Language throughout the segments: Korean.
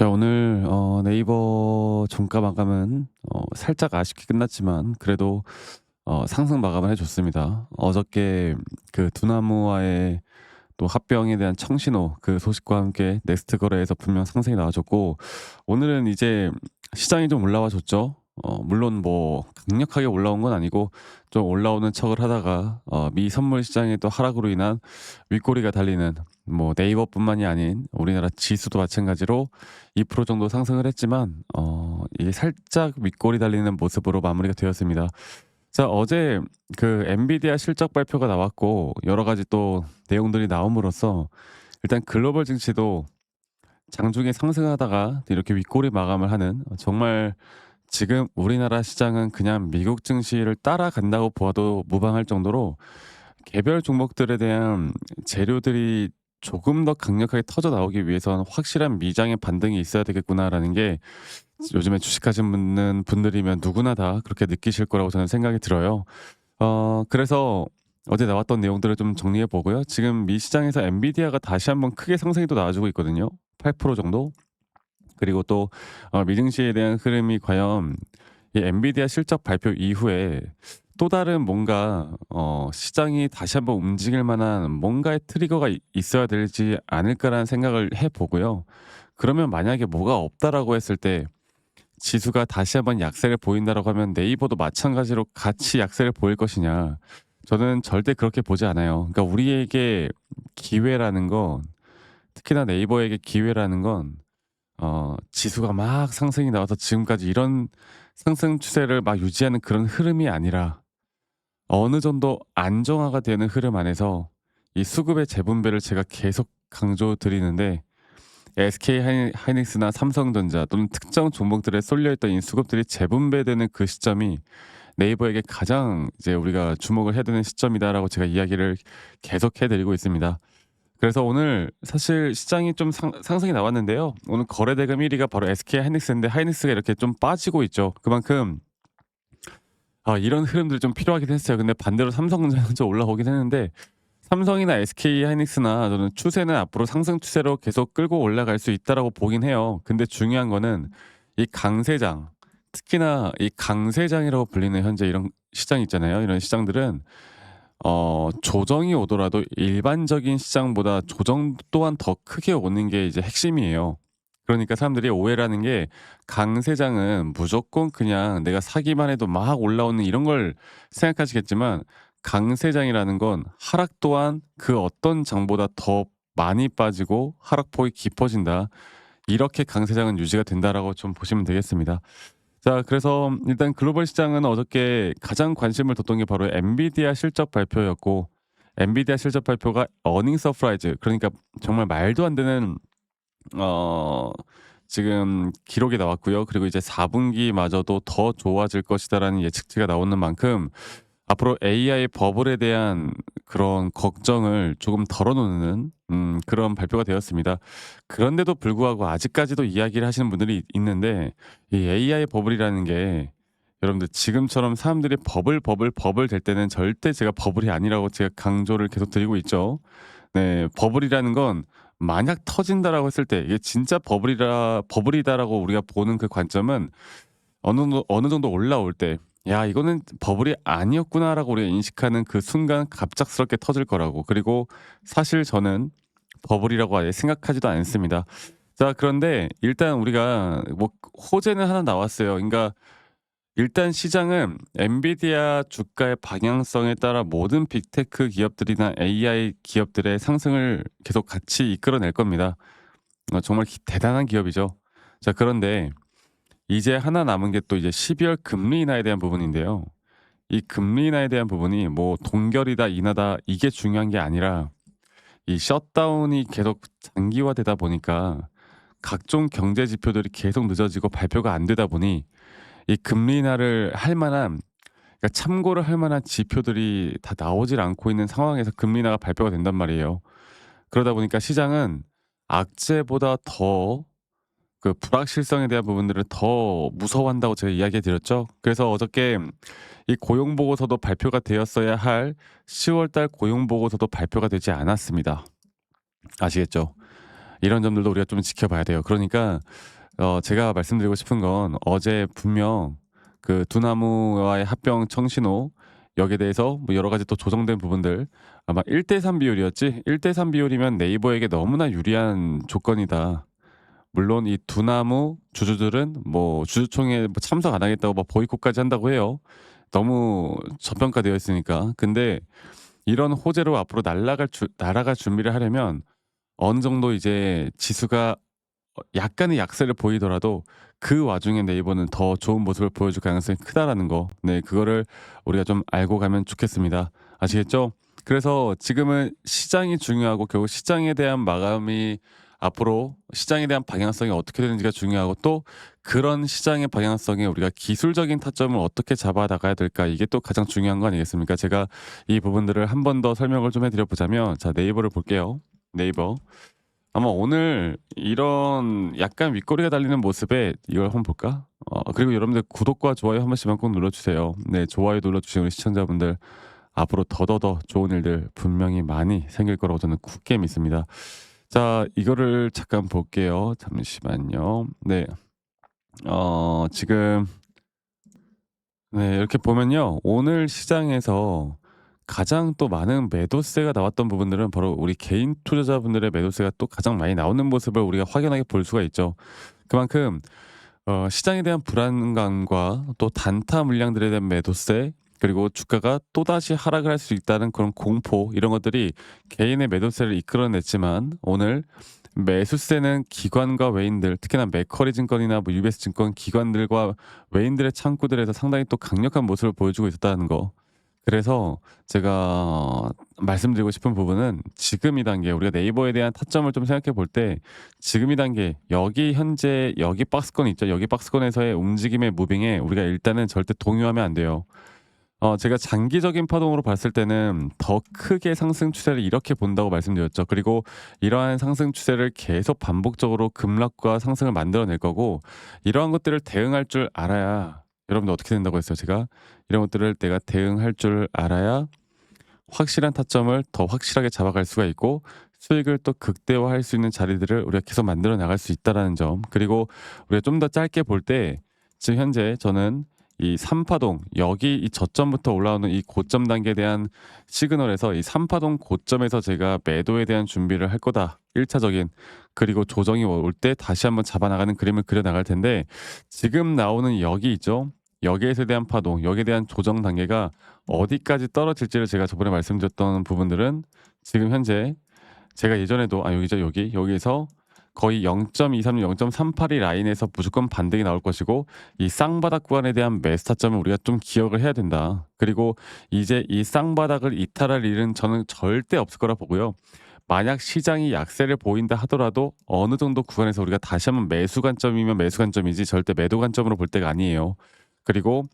자 오늘 어 네이버 종가 마감은 어 살짝 아쉽게 끝났지만 그래도 어 상승 마감을 해 줬습니다. 어저께 그 두나무와의 또 합병에 대한 청신호 그 소식과 함께 넥스트 거래에서 분명 상승이 나와 줬고 오늘은 이제 시장이 좀 올라와 줬죠. 어 물론 뭐 강력하게 올라온 건 아니고 좀 올라오는 척을 하다가 어 미 선물 시장의 또 하락으로 인한 윗꼬리가 달리는 뭐 네이버뿐만이 아닌 우리나라 지수도 마찬가지로 2% 정도 상승을 했지만 어 이게 살짝 윗꼬리 달리는 모습으로 마무리가 되었습니다. 자 어제 그 엔비디아 실적 발표가 나왔고 여러 가지 또 내용들이 나옴으로써 일단 글로벌 증시도 장중에 상승하다가 이렇게 윗꼬리 마감을 하는 정말 지금 우리나라 시장은 그냥 미국 증시를 따라간다고 보아도 무방할 정도로 개별 종목들에 대한 재료들이 조금 더 강력하게 터져 나오기 위해서는 확실한 미장의 반등이 있어야 되겠구나라는 게 요즘에 주식하시는 분들이면 누구나 다 그렇게 느끼실 거라고 저는 생각이 들어요. 어 그래서 어제 나왔던 내용들을 좀 정리해 보고요. 지금 미 시장에서 엔비디아가 다시 한번 크게 상승이 또 나와주고 있거든요. 8% 정도. 그리고 또 어 미증시에 대한 흐름이 과연 이 엔비디아 실적 발표 이후에 또 다른 뭔가 어 시장이 다시 한번 움직일 만한 뭔가의 트리거가 이 있어야 되지 않을까라는 생각을 해 보고요. 그러면 만약에 뭐가 없다라고 했을 때 지수가 다시 한번 약세를 보인다라고 하면 네이버도 마찬가지로 같이 약세를 보일 것이냐. 저는 절대 그렇게 보지 않아요. 그러니까 우리에게 기회라는 건 특히나 네이버에게 기회라는 건 어 지수가 막 상승이 나와서 지금까지 이런 상승 추세를 막 유지하는 그런 흐름이 아니라 어느 정도 안정화가 되는 흐름 안에서 이 수급의 재분배를 제가 계속 강조 드리는데 SK 하이 하이닉스나 삼성전자 또는 특정 종목들에 쏠려 있던 이 수급들이 재분배되는 그 시점이 네이버에게 가장 이제 우리가 주목을 해야 되는 시점이다라고 제가 이야기를 계속 해 드리고 있습니다. 그래서 오늘 사실 시장이 좀 상 상승이 나왔는데요. 오늘 거래 대금 1 위가 바로 SK 하이닉스인데 하이닉스가 이렇게 좀 빠지고 있죠. 그만큼 아 이런 흐름들이 좀 필요하긴 했어요. 근데 반대로 삼성전자는 좀 올라오긴 했는데 삼성이나 SK 하이닉스나 저는 추세는 앞으로 상승 추세로 계속 끌고 올라갈 수 있다라고 보긴 해요. 근데 중요한 거는 이 강세장, 특히나 이 강세장이라고 불리는 현재 이런 시장 있잖아요. 이런 시장들은 어 조정이 오더라도 일반적인 시장보다 조정 또한 더 크게 오는 게 이제 핵심이에요. 그러니까 사람들이 오해를 게 강세장은 무조건 그냥 내가 사기만 해도 막 올라오는 이런 걸 생각하시겠지만 강세장이라는 건 하락 또한 그 어떤 장보다 더 많이 빠지고 하락폭이 깊어진다. 이렇게 강세장은 유지가 된다라고 좀 보시면 되겠습니다. 자, 그래서 일단 글로벌 시장은 어저께 가장 관심을 뒀던 게 바로 엔비디아 실적 발표였고 엔비디아 실적 발표가 어닝 서프라이즈 그러니까 정말 말도 안 되는 어 지금 기록이 나왔고요. 그리고 이제 4분기마저도 더 좋아질 것이다라는 예측치가 나오는 만큼 앞으로 AI 버블에 대한 그런 걱정을 조금 덜어놓는 음 그런 발표가 되었습니다. 그런데도 불구하고 아직까지도 이야기를 하시는 분들이 있는데 이 AI 버블이라는 게 여러분들 지금처럼 사람들이 버블 버블 버블 될 때는 절대 제가 버블이 아니라고 제가 강조를 계속 드리고 있죠. 네. 버블이라는 건 만약 터진다라고 했을 때 이게 진짜 버블이라 버블이다라고 우리가 보는 그 관점은 어느 정도 어느 정도 올라올 때' 야 이거는 버블이 아니었구나.'라고 우리가 인식하는 그 순간 갑작스럽게 터질 거라고. 그리고 사실 저는 버블이라고 아예 생각하지도 않습니다. 자 그런데 일단 우리가 뭐 호재는 하나 나왔어요. 그러니까 일단 시장은 엔비디아 주가의 방향성에 따라 모든 빅테크 기업들이나 AI 기업들의 상승을 계속 같이 이끌어낼 겁니다. 어 정말 기 대단한 기업이죠. 자 그런데 이제 하나 남은 게 또 이제 12월 금리 인하에 대한 부분인데요. 이 금리 인하에 대한 부분이 뭐 동결이다 인하다 이게 중요한 게 아니라 이 셧다운이 계속 장기화되다 보니까 각종 경제 지표들이 계속 늦어지고 발표가 안 되다 보니 이 금리 인하를 할 만한 그러니까 참고를 할 만한 지표들이 다 나오질 않고 있는 상황에서 금리 인하가 발표가 된단 말이에요. 그러다 보니까 시장은 악재보다 더 그 불확실성에 대한 부분들을 더 무서워한다고 제가 이야기해 드렸죠. 그래서 어저께 이 고용 보고서도 발표가 되었어야 할 10월 달 고용 보고서도 발표가 되지 않았습니다. 아시겠죠? 이런 점들도 우리가 좀 지켜봐야 돼요. 그러니까 어 제가 말씀드리고 싶은 건 어제 분명 그 두나무와의 합병 청신호 여기에 대해서 뭐 여러 가지 또 조정된 부분들 아마 1대3 비율이었지? 1대3 비율이면 네이버에게 너무나 유리한 조건이다. 물론 이 두나무 주주들은 뭐 주주총회에 뭐 참석 안 하겠다고 막 보이콧까지 한다고 해요. 너무 저평가되어 있으니까. 근데 이런 호재로 앞으로 날아갈 주 날아갈 준비를 하려면 어느 정도 이제 지수가 어 약간의 약세를 보이더라도 그 와중에 네이버는 더 좋은 모습을 보여줄 가능성이 크다라는 거. 네 그거를 우리가 좀 알고 가면 좋겠습니다. 아시겠죠? 그래서 지금은 시장이 중요하고 결국 시장에 대한 마감이 앞으로 시장에 대한 방향성이 어떻게 되는지가 중요하고 또 그런 시장의 방향성에 우리가 기술적인 타점을 어떻게 잡아 나가야 될까 이게 또 가장 중요한 거 아니겠습니까? 제가 이 부분들을 한 번 더 설명을 좀 해드려 보자면 자 네이버를 볼게요. 네이버 아마 오늘 이런 약간 윗꼬리가 달리는 모습에 이걸 한번 볼까? 어 그리고 여러분들 구독과 좋아요 한 번씩만 꼭 눌러주세요. 네 좋아요 눌러주신 우리 시청자분들 앞으로 더더더 좋은 일들 분명히 많이 생길 거라고 저는 굳게 믿습니다. 자 이거를 잠깐 볼게요. 잠시만요. 네. 어 지금 네 이렇게 보면요. 오늘 시장에서 가장 또 많은 매도세가 나왔던 부분들은 바로 우리 개인 투자자분들의 매도세가 또 가장 많이 나오는 모습을 우리가 확연하게 볼 수가 있죠. 그만큼 어 시장에 대한 불안감과 또 단타 물량들에 대한 매도세 그리고 주가가 또다시 하락을 할 수 있다는 그런 공포 이런 것들이 개인의 매도세를 이끌어냈지만 오늘 매수세는 기관과 외인들 특히나 맥커리 증권이나 뭐 UBS 증권 기관들과 외인들의 창구들에서 상당히 또 강력한 모습을 보여주고 있었다는 거. 그래서 제가 말씀드리고 싶은 부분은 지금 이 단계 우리가 네이버에 대한 타점을 좀 생각해 볼 때 지금 이 단계 여기 현재 여기 박스권 있죠. 여기 박스권에서의 움직임의 무빙에 우리가 일단은 절대 동요하면 안 돼요. 어 제가 장기적인 파동으로 봤을 때는 더 크게 상승 추세를 이렇게 본다고 말씀드렸죠. 그리고 이러한 상승 추세를 계속 반복적으로 급락과 상승을 만들어낼 거고 이러한 것들을 대응할 줄 알아야 여러분들 어떻게 된다고 했어요, 제가? 이런 것들을 내가 대응할 줄 알아야 확실한 타점을 더 확실하게 잡아갈 수가 있고 수익을 또 극대화할 수 있는 자리들을 우리가 계속 만들어 나갈 수 있다라는 점. 그리고 우리가 좀 더 짧게 볼 때 지금 현재 저는 이 3파동 여기 이 저점부터 올라오는 이 고점 단계에 대한 시그널에서 이 3파동 고점에서 제가 매도에 대한 준비를 할 거다. 1차적인 그리고 조정이 올 때 다시 한번 잡아 나가는 그림을 그려 나갈 텐데 지금 나오는 여기 있죠. 여기에서 대한 파동, 여기에 대한 조정 단계가 어디까지 떨어질지를 제가 저번에 말씀드렸던 부분들은 지금 현재 제가 예전에도 아 여기죠 여기 여기에서 거의 0.236, 0.382 라인에서 무조건 반등이 나올 것이고 이 쌍바닥 구간에 대한 매수 타점을 우리가 좀 기억을 해야 된다. 그리고 이제 이 쌍바닥을 이탈할 일은 저는 절대 없을 거라 보고요. 만약 시장이 약세를 보인다 하더라도 어느 정도 구간에서 우리가 다시 한번 매수 관점이면 매수 관점이지 절대 매도 관점으로 볼 때가 아니에요. 그리고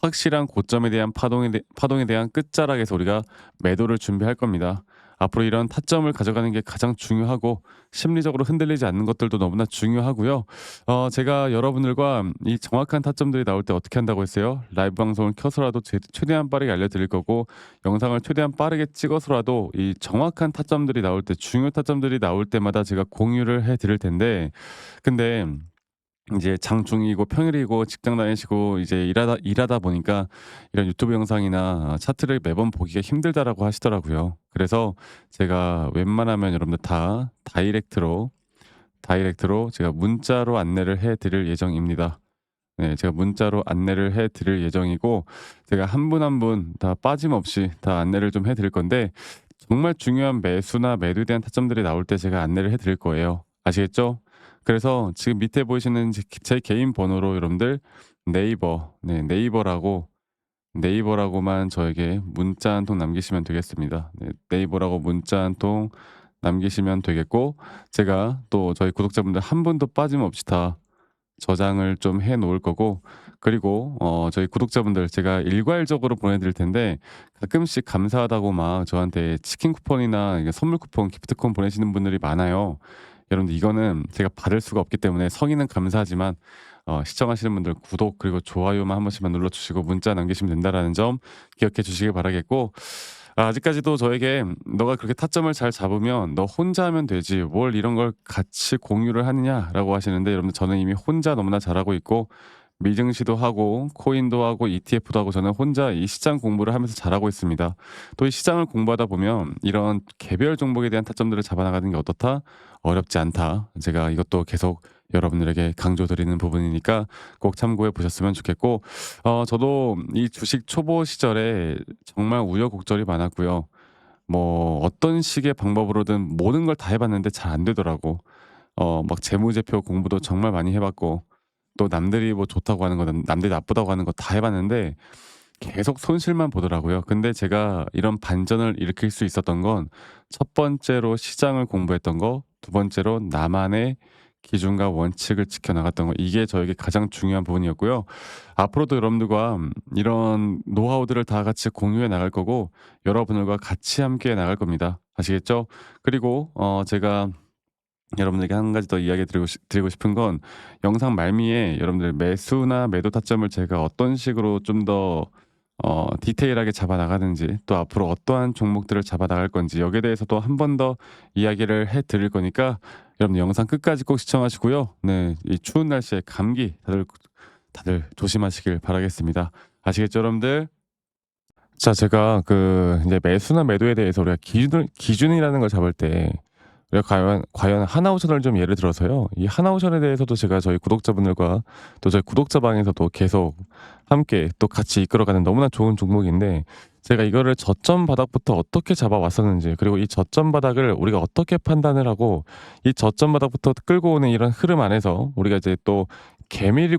확실한 고점에 대한 파동에, 대, 파동에 대한 끝자락에서 우리가 매도를 준비할 겁니다. 앞으로 이런 타점을 가져가는 게 가장 중요하고 심리적으로 흔들리지 않는 것들도 너무나 중요하고요. 어, 제가 여러분들과 이 정확한 타점들이 나올 때 어떻게 한다고 했어요? 라이브 방송을 켜서라도 제, 최대한 빠르게 알려드릴 거고 영상을 최대한 빠르게 찍어서라도 이 정확한 타점들이 나올 때 중요 타점들이 나올 때마다 제가 공유를 해드릴 텐데 근데 이제 장중이고 평일이고 직장 다니시고 이제 일하다 일하다 보니까 이런 유튜브 영상이나 차트를 매번 보기가 힘들다라고 하시더라고요. 그래서 제가 웬만하면 여러분들 다 다이렉트로 다이렉트로 제가 문자로 안내를 해 드릴 예정입니다. 네, 제가 문자로 안내를 해 드릴 예정이고 제가 한 분 한 분 다 빠짐없이 다 안내를 좀 해 드릴 건데 정말 중요한 매수나 매도에 대한 타점들이 나올 때 제가 안내를 해 드릴 거예요. 아시겠죠? 그래서 지금 밑에 보이시는 제 개인 번호로 여러분들 네이버, 네, 네이버라고 네이버라고만 저에게 문자 한 통 남기시면 되겠습니다. 네, 네이버라고 문자 한 통 남기시면 되겠고 제가 또 저희 구독자분들 한 분도 빠짐없이 다 저장을 좀 해 놓을 거고 그리고 어 저희 구독자분들 제가 일괄적으로 보내드릴 텐데 가끔씩 감사하다고 막 저한테 치킨 쿠폰이나 선물 쿠폰, 기프트 콘 보내시는 분들이 많아요. 여러분들 이거는 제가 받을 수가 없기 때문에 성의는 감사하지만 어, 시청하시는 분들 구독 그리고 좋아요만 한 번씩만 눌러주시고 문자 남기시면 된다라는 점 기억해 주시길 바라겠고 아 아직까지도 저에게 "너가 그렇게 타점을 잘 잡으면 너 혼자 하면 되지 뭘 이런 걸 같이 공유를 하느냐."라고 하시는데 여러분들 저는 이미 혼자 너무나 잘하고 있고 미증시도 하고 코인도 하고 ETF도 하고 저는 혼자 이 시장 공부를 하면서 잘하고 있습니다. 또 이 시장을 공부하다 보면 이런 개별 종목에 대한 타점들을 잡아나가는 게 어떻다? 어렵지 않다. 제가 이것도 계속 여러분들에게 강조드리는 부분이니까 꼭 참고해 보셨으면 좋겠고 어 저도 이 주식 초보 시절에 정말 우여곡절이 많았고요. 뭐 어떤 식의 방법으로든 모든 걸 다 해 봤는데 잘 안 되더라고. 어 막 재무제표 공부도 정말 많이 해 봤고 또 남들이 뭐 좋다고 하는 거 남들이 나쁘다고 하는 거 다 해 봤는데 계속 손실만 보더라고요. 근데 제가 이런 반전을 일으킬 수 있었던 건 첫 번째로 시장을 공부했던 거, 두 번째로 나만의 기준과 원칙을 지켜 나갔던 거 이게 저에게 가장 중요한 부분이었고요. 앞으로도 여러분들과 이런 노하우들을 다 같이 공유해 나갈 거고 여러분들과 같이 함께 나갈 겁니다. 아시겠죠? 그리고 어 제가 여러분들에게 한 가지 더 이야기 드리고 싶 드리고 싶은 건 영상 말미에 여러분들 매수나 매도 타점을 제가 어떤 식으로 좀 더 어 디테일하게 잡아 나가는지 또 앞으로 어떠한 종목들을 잡아 나갈 건지 여기에 대해서도 한 번 더 이야기를 해 드릴 거니까 여러분들 영상 끝까지 꼭 시청하시고요. 네. 이 추운 날씨에 감기 다들 다들 조심하시길 바라겠습니다. 아시겠죠, 여러분들? 자 제가 그 인제 매수나 매도에 대해서 우리가 기준을 기준이라는 걸 잡을 때 과연 과연 하나오션을 좀 예를 들어서요. 이 하나오션에 대해서도 제가 저희 구독자분들과 또 저희 구독자 방에서도 계속 함께 또 같이 이끌어가는 너무나 좋은 종목인데 제가 이거를 저점 바닥부터 어떻게 잡아 왔었는지 그리고 이 저점 바닥을 우리가 어떻게 판단을 하고 이 저점 바닥부터 끌고 오는 이런 흐름 안에서 우리가 이제 또 개미리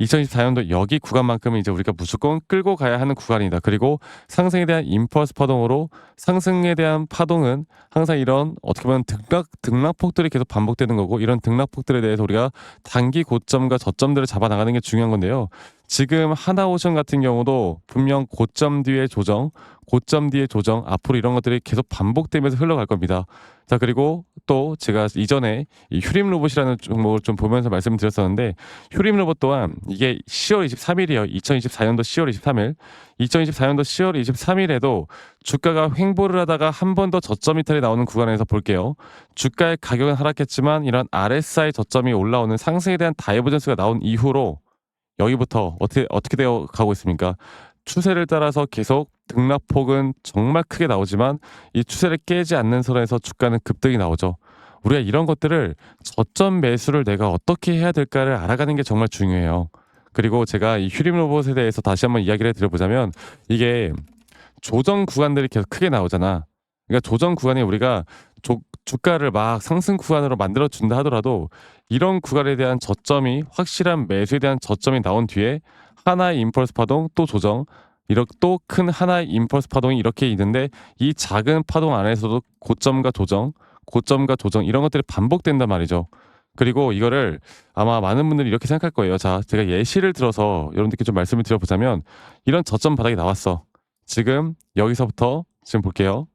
2024년도 여기 구간만큼은 이제 우리가 무조건 끌고 가야 하는 구간이다. 그리고 상승에 대한 임펄스 파동으로 상승에 대한 파동은 항상 이런 어떻게 보면 등락 등락폭들이 계속 반복되는 거고 이런 등락폭들에 대해서 우리가 단기 고점과 저점들을 잡아 나가는 게 중요한 건데요. 지금 하나오션 같은 경우도 분명 고점 뒤에 조정, 고점 뒤에 조정 앞으로 이런 것들이 계속 반복되면서 흘러갈 겁니다. 자 그리고 또 제가 이전에 이 휴림 로봇이라는 종목을 좀 보면서 말씀드렸었는데 휴림 로봇 또한 이게 10월 23일이에요. 2024년도 10월 23일. 2024년도 10월 23일에도 주가가 횡보를 하다가 한 번 더 저점 이탈이 나오는 구간에서 볼게요. 주가의 가격은 하락했지만 이런 RSI 저점이 올라오는 상승에 대한 다이버전스가 나온 이후로 여기부터 어떻게 어떻게 되어 가고 있습니까? 추세를 따라서 계속 등락폭은 정말 크게 나오지만 이 추세를 깨지 않는 선에서 주가는 급등이 나오죠. 우리가 이런 것들을 저점 매수를 내가 어떻게 해야 될까를 알아가는 게 정말 중요해요. 그리고 제가 이 휴림 로봇에 대해서 다시 한번 이야기를 드려보자면 이게 조정 구간들이 계속 크게 나오잖아. 그러니까 조정 구간에 우리가 조, 주가를 막 상승 구간으로 만들어 준다 하더라도 이런 구간에 대한 저점이 확실한 매수에 대한 저점이 나온 뒤에 하나의 임펄스 파동 또 조정 이렇게 또 큰 하나의 임펄스 파동이 이렇게 있는데 이 작은 파동 안에서도 고점과 조정 고점과 조정 이런 것들이 반복된단 말이죠. 그리고 이거를 아마 많은 분들이 이렇게 생각할 거예요. 자, 제가 예시를 들어서 여러분들께 좀 말씀을 드려보자면 이런 저점 바닥이 나왔어. 지금 여기서부터 지금 볼게요.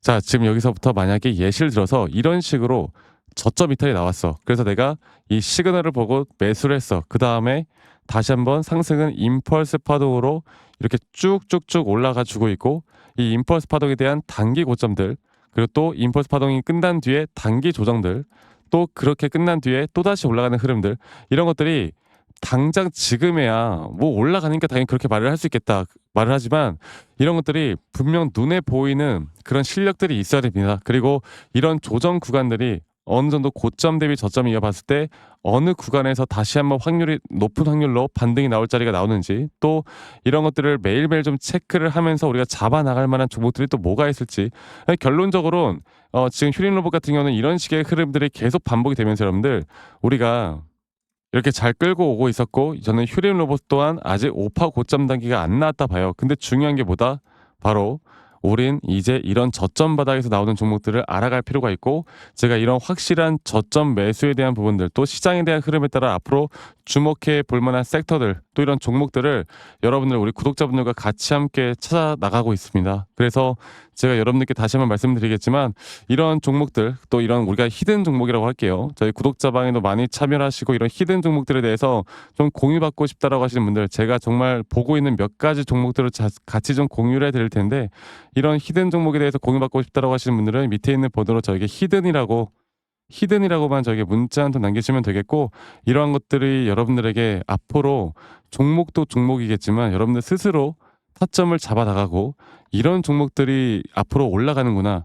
자, 지금 여기서부터 만약에 예시를 들어서 이런 식으로 저점 이탈이 나왔어. 그래서 내가 이 시그널을 보고 매수를 했어. 그 다음에 다시 한번 상승은 임펄스 파동으로 이렇게 쭉쭉쭉 올라가 주고 있고 이 임펄스 파동에 대한 단기 고점들 그리고 또 임펄스 파동이 끝난 뒤에 단기 조정들 또 그렇게 끝난 뒤에 또 다시 올라가는 흐름들 이런 것들이 당장 지금에야 뭐 올라가니까 당연히 그렇게 말을 할 수 있겠다 말을 하지만 이런 것들이 분명 눈에 보이는 그런 실력들이 있어야 됩니다. 그리고 이런 조정 구간들이 어느 정도 고점 대비 저점 이어봤을 때 어느 구간에서 다시 한번 확률이 높은 확률로 반등이 나올 자리가 나오는지 또 이런 것들을 매일매일 좀 체크를 하면서 우리가 잡아 나갈 만한 종목들이 또 뭐가 있을지 결론적으로 어, 지금 휴린 로봇 같은 경우는 이런 식의 흐름들이 계속 반복이 되면서 여러분들 우리가 이렇게 잘 끌고 오고 있었고 저는 휴린 로봇 또한 아직 오파 고점 단계가 안 나왔다 봐요. 근데 중요한 게 뭐다? 바로 우린 이제 이런 저점 바닥에서 나오는 종목들을 알아갈 필요가 있고 제가 이런 확실한 저점 매수에 대한 부분들 또 시장에 대한 흐름에 따라 앞으로 주목해 볼 만한 섹터들 또 이런 종목들을 여러분들 우리 구독자분들과 같이 함께 찾아 나가고 있습니다. 그래서 제가 여러분들께 다시 한번 말씀드리겠지만 이런 종목들 또 이런 우리가 히든 종목이라고 할게요. 저희 구독자 방에도 많이 참여를 하시고 이런 히든 종목들에 대해서 좀 공유받고 싶다라고 하시는 분들 제가 정말 보고 있는 몇 가지 종목들을 자, 같이 좀 공유를 해드릴 텐데 이런 히든 종목에 대해서 공유받고 싶다라고 하시는 분들은 밑에 있는 번호로 저에게 히든이라고 히든이라고만 저에게 문자 한 통 남기시면 되겠고 이러한 것들이 여러분들에게 앞으로 종목도 종목이겠지만 여러분들 스스로 타점을 잡아 나가고 이런 종목들이 앞으로 올라가는구나